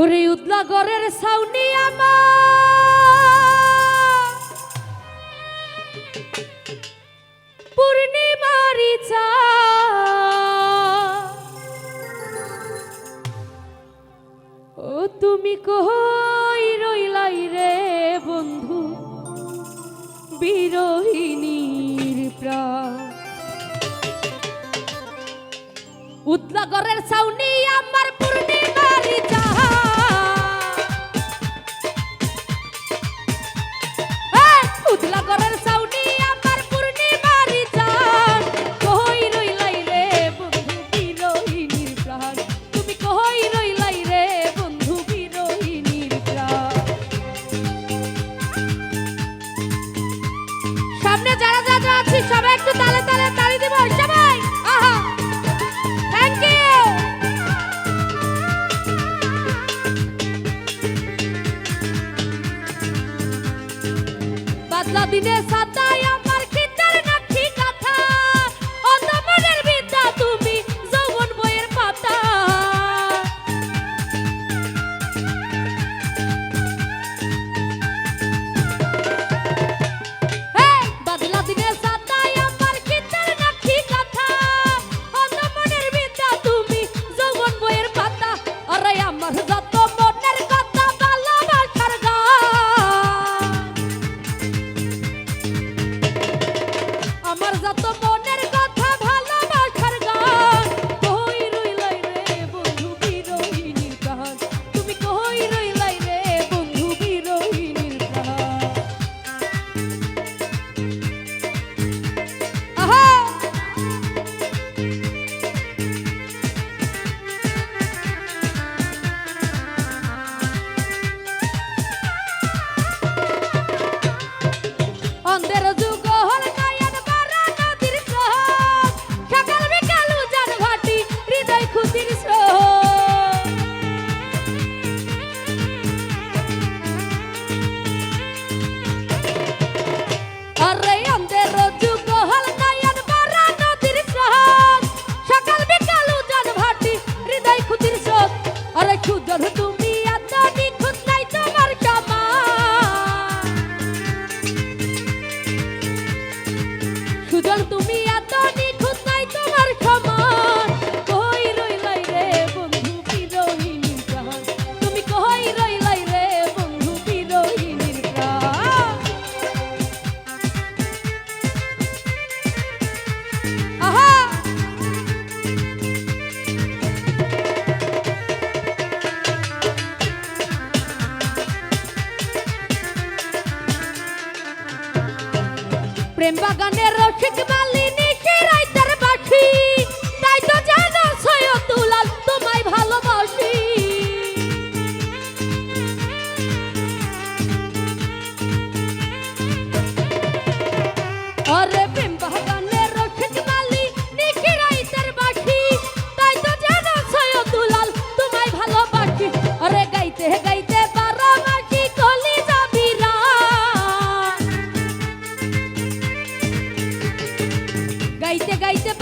ওরে উতলা গরের সাউনি আমার। পূর্ণিমারি চা ও তুমি কই রইলাই রে বন্ধু? বিরোহিনীর প্রা উতলা গরের সাউনি আমার সবাই একটু তালে তালে তালি দিব সবাই। আহা। থ্যাংক ইউ বাদলা দিনে সাতায়া করো তুমি এত নিখুঁত নাই তোমার ক্ষমা সুজন তুমি প্রেম বাগানের রসিক বা いてがいて